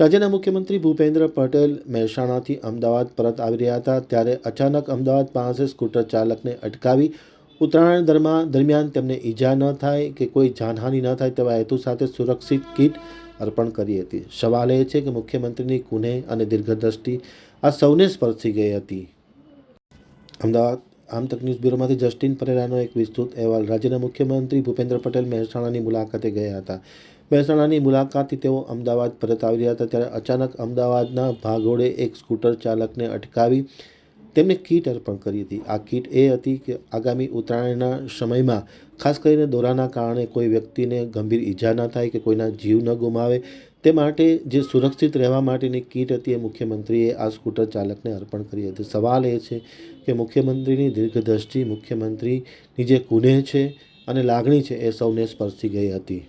રાજ્યના મુખ્યમંત્રી ભૂપેન્દ્ર પટેલ મહેસાણાથી અમદાવાદ પરત આવી રહ્યા હતા ત્યારે અચાનક અમદાવાદ પાસે સ્કૂટર ચાલકને અટકાવી ઉત્તરાયણ દરમા દરમિયાન તેમને ઈજા ન થાય કે કોઈ જાનહાનિ ન થાય તેવા હેતુ સાથે સુરક્ષિત કીટ અર્પણ કરી હતી. સવાલ એ છે કે મુખ્યમંત્રીની કુને અને દીર્ઘદ્રષ્ટિ આ સૌને સ્પર્શી ગઈ હતી. અમદાવાદ આમતક ન્યૂઝ બ્યુરોમાંથી જસ્ટિન પરેરાનો એક વિસ્તૃત અહેવાલ. રાજ્યના મુખ્યમંત્રી ભૂપેન્દ્ર પટેલ મહેસાણાની મુલાકાતે ગયા હતા. મહેસાણાની મુલાકાતથી તેઓ અમદાવાદ પરત આવી રહ્યા હતા. ત્યારે અચાનક અમદાવાદના ભાગોળે એક સ્કૂટર ચાલકને અટકાવી તેમને કીટ અર્પણ કરી હતી. આ કીટ એ હતી કે આગામી ઉત્તરાયણના સમયમાં ખાસ કરીને દોરાના કારણે કોઈ વ્યક્તિને ગંભીર ઈજા ન થાય કે કોઈના જીવ ન ગુમાવે તે માટે જે સુરક્ષિત રહેવા માટેની કીટ હતી એ મુખ્યમંત્રીએ આ સ્કૂટર ચાલકને અર્પણ કરી હતી. સવાલ એ છે કે મુખ્યમંત્રીની દીર્ઘદ્રષ્ટિ મુખ્યમંત્રીની જે કુનેહ છે અને લાગણી છે એ સૌને સ્પર્શી ગઈ હતી.